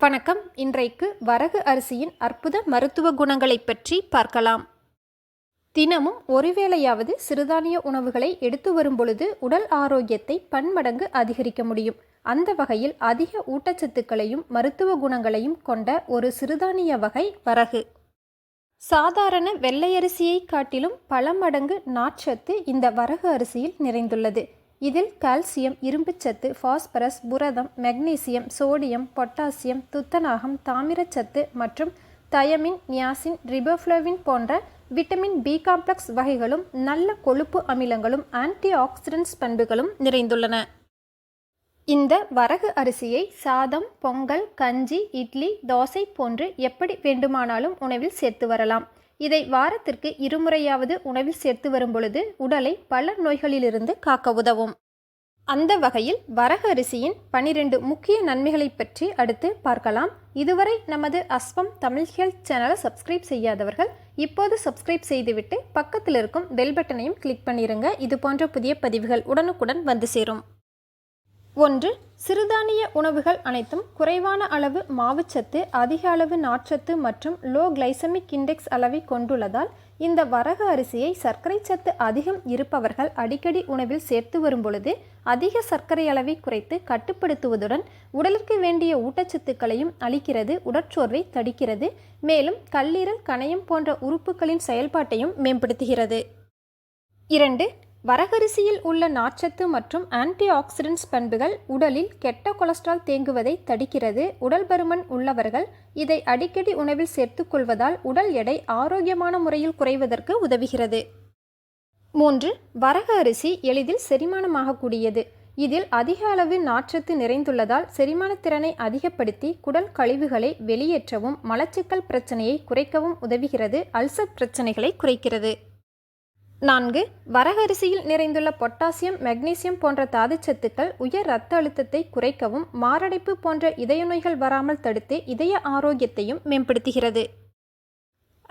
வணக்கம். இன்றைக்கு வரகு அரிசியின் அற்புத மருத்துவ குணங்களைப் பற்றி பார்க்கலாம். தினமும் ஒருவேளையாவது சிறுதானிய உணவுகளை எடுத்து வரும் பொழுது உடல் ஆரோக்கியத்தை பன்மடங்கு அதிகரிக்க முடியும். அந்த வகையில் அதிக ஊட்டச்சத்துக்களையும் மருத்துவ குணங்களையும் கொண்ட ஒரு சிறுதானிய வகை வரகு. சாதாரண வெள்ளையரிசியை காட்டிலும் பல மடங்கு நார்ச்சத்து இந்த வரகு அரிசியில் நிறைந்துள்ளது. இதில் கால்சியம் இரும்புச்சத்து பாஸ்பரஸ் புரதம் மெக்னீசியம் சோடியம் பொட்டாசியம் துத்தநாகம் தாமிரச்சத்து மற்றும் தயமின் நியாசின் ரிபோஃப்ளோவின் போன்ற விட்டமின் பி காம்ப்ளெக்ஸ் வகைகளும் நல்ல கொழுப்பு அமிலங்களும் ஆன்டி ஆக்சிடென்ட்ஸ் பண்புகளும் நிறைந்துள்ளன. இந்த வரகு அரிசியை சாதம் பொங்கல் கஞ்சி இட்லி தோசை போன்று எப்படி வேண்டுமானாலும் உணவில் சேர்த்து வரலாம். இதை வாரத்திற்கு இருமுறையாவது உணவில் சேர்த்து வரும் பொழுது உடலை பல நோய்களிலிருந்து காக்க உதவும். அந்த வகையில் வரக அரிசியின் பனிரெண்டு முக்கிய நன்மைகளை பற்றி அடுத்து பார்க்கலாம். இதுவரை நமது அஸ்வம் தமிழ் ஹெல்த் சேனலை சப்ஸ்கிரைப் செய்யாதவர்கள் இப்போது சப்ஸ்கிரைப் செய்துவிட்டு பக்கத்தில் இருக்கும் பெல் பட்டனையும் கிளிக் பண்ணிருங்க. இது போன்ற புதிய பதிவுகள் உடனுக்குடன் வந்து சேரும். ஒன்று சிறுதானிய உணவுகள் அனைத்தும் குறைவான அளவு மாவுச்சத்து அதிக அளவு நார்ச்சத்து மற்றும் லோ கிளைசமிக் இண்டெக்ஸ் அளவை கொண்டுள்ளதால் இந்த வரகு அரிசியை சர்க்கரை சத்து அதிகம் இருப்பவர்கள் அடிக்கடி உணவில் சேர்த்து வரும் பொழுது அதிக சர்க்கரை அளவை குறைத்து கட்டுப்படுத்துவதுடன் உடலுக்கு வேண்டிய ஊட்டச்சத்துக்களையும் அளிக்கிறது உடற்சோர்வை தடுக்கிறது மேலும் கல்லீரல் கணையம் போன்ற உறுப்புகளின் செயல்பாட்டையும் மேம்படுத்துகிறது. இரண்டு வரகரிசியில் உள்ள நார்ச்சத்து மற்றும் ஆன்டி ஆக்சிடென்ட்ஸ் பண்புகள் உடலில் கெட்ட கொலஸ்ட்ரால் தேங்குவதை தடுக்கிறது. உடல் பருமன் உள்ளவர்கள் இதை அடிக்கடி உணவில் சேர்த்துக்கொள்வதால் உடல் எடை ஆரோக்கியமான முறையில் குறைவதற்கு உதவுகிறது. மூன்று வரக அரிசி எளிதில் செரிமானமாகக்கூடியது. இதில் அதிக அளவு நாற்றத்து நிறைந்துள்ளதால் செரிமான திறனை அதிகப்படுத்தி குடல் கழிவுகளை வெளியேற்றவும் மலச்சிக்கல் பிரச்சனையை குறைக்கவும் உதவுகிறது. அல்சர் பிரச்சனைகளை குறைக்கிறது. நான்கு வரகரிசியில் நிறைந்துள்ள பொட்டாசியம் மெக்னீசியம் போன்ற தாதுச்சத்துக்கள் உயர் இரத்த அழுத்தத்தை குறைக்கவும் மாரடைப்பு போன்ற இதய நோய்கள் வராமல் தடுத்து இதய ஆரோக்கியத்தையும் மேம்படுத்துகிறது.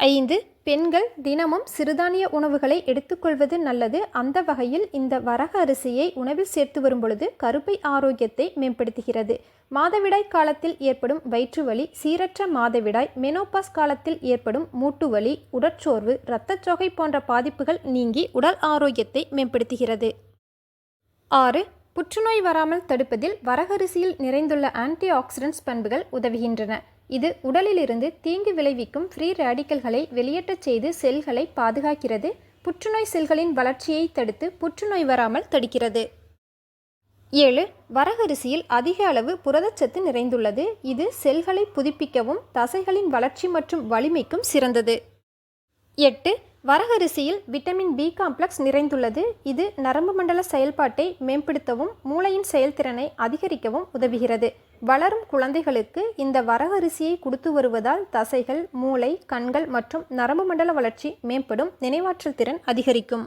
ஐந்து பெண்கள் தினமும் சிறுதானிய உணவுகளை எடுத்துக்கொள்வது நல்லது. அந்த வகையில் இந்த வரக அரிசியை உணவில் சேர்த்து வரும்பொழுது கருப்பை ஆரோக்கியத்தை மேம்படுத்துகிறது. மாதவிடாய் காலத்தில் ஏற்படும் வயிற்றுவலி சீரற்ற மாதவிடாய் மெனோபாஸ் காலத்தில் ஏற்படும் மூட்டுவலி உடற்சோர்வு இரத்தச்சோகை போன்ற பாதிப்புகள் நீங்கி உடல் ஆரோக்கியத்தை மேம்படுத்துகிறது. ஆறு புற்றுநோய் வராமல் தடுப்பதில் வரகரிசியில் நிறைந்துள்ள ஆன்டி ஆக்சிடென்ட்ஸ் பண்புகள் உதவுகின்றன. இது உடலிலிருந்து தீங்கு விளைவிக்கும் ஃப்ரீ ரேடிக்கல்களை வெளியேற்றச் செய்து செல்களை பாதுகாக்கிறது. புற்றுநோய் செல்களின் வளர்ச்சியை தடுத்து புற்றுநோய் வராமல் தடுக்கிறது. ஏழு வரகரிசியில் அதிக அளவு புரதச்சத்து நிறைந்துள்ளது. இது செல்களை புதுப்பிக்கவும் தசைகளின் வளர்ச்சி மற்றும் வலிமைக்கும் சிறந்தது. எட்டு வரகரிசியில் விட்டமின் பி காம்ப்ளெக்ஸ் நிறைந்துள்ளது. இது நரம்பு மண்டல செயல்பாட்டை மேம்படுத்தவும் மூளையின் செயல்திறனை அதிகரிக்கவும் உதவுகிறது. வளரும் குழந்தைகளுக்கு இந்த வரகரிசியை கொடுத்து வருவதால் தசைகள் மூளை கண்கள் மற்றும் நரம்பு மண்டல வளர்ச்சி மேம்படும் நினைவாற்றல் திறன் அதிகரிக்கும்.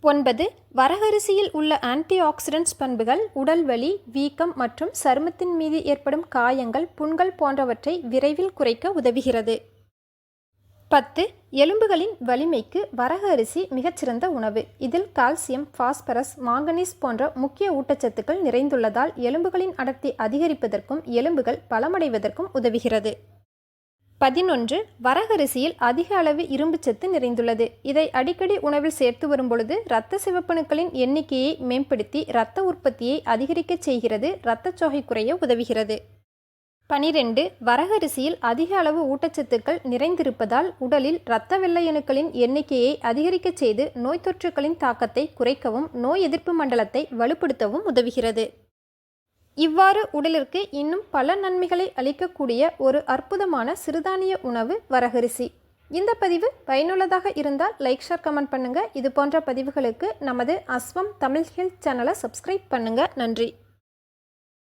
ஒன்பது. வரகரிசியில் உள்ள ஆன்டி ஆக்சிடென்ட்ஸ் பண்புகள் உடல் வலி வீக்கம் மற்றும் சருமத்தின் மீது ஏற்படும் காயங்கள் புண்கள் போன்றவற்றை விரைவில் குறைக்க உதவுகிறது. பத்து எலும்புகளின் வலிமைக்கு வரகு அரிசி மிகச்சிறந்த உணவு. இதில் கால்சியம் பாஸ்பரஸ் மாங்கனீஸ் போன்ற முக்கிய ஊட்டச்சத்துக்கள் நிறைந்துள்ளதால் எலும்புகளின் அடர்த்தி அதிகரிப்பதற்கும் எலும்புகள் பலமடைவதற்கும் உதவுகிறது. பதினொன்று வரகரிசியில் அதிக அளவு இரும்புச்சத்து நிறைந்துள்ளது. இதை அடிக்கடி உணவில் சேர்த்து வரும்பொழுது இரத்த சிவப்பணுக்களின் எண்ணிக்கையை மேம்படுத்தி இரத்த உற்பத்தியை அதிகரிக்கச் செய்கிறது. இரத்தச்சோகை குறைய உதவுகிறது. பனிரெண்டு வரகரிசியில் அதிக அளவு ஊட்டச்சத்துக்கள் நிறைந்திருப்பதால் உடலில் இரத்த வெள்ளையணுக்களின் எண்ணிக்கையை அதிகரிக்கச் செய்து நோய் தொற்றுகளின் தாக்கத்தை குறைக்கவும் நோய் எதிர்ப்பு மண்டலத்தை வலுப்படுத்தவும் உதவுகிறது. இவ்வாறு உடலிற்கு இன்னும் பல நன்மைகளை அளிக்கக்கூடிய ஒரு அற்புதமான சிறுதானிய உணவு வரகரிசி இந்த பதிவு பயனுள்ளதாக இருந்தால் லைக் ஷேர் கமெண்ட் பண்ணுங்கள் இது போன்ற பதிவுகளுக்கு நமது அஸ்வம் தமிழ் ஹெல்த் சேனலை சப்ஸ்கிரைப் பண்ணுங்கள் நன்றி.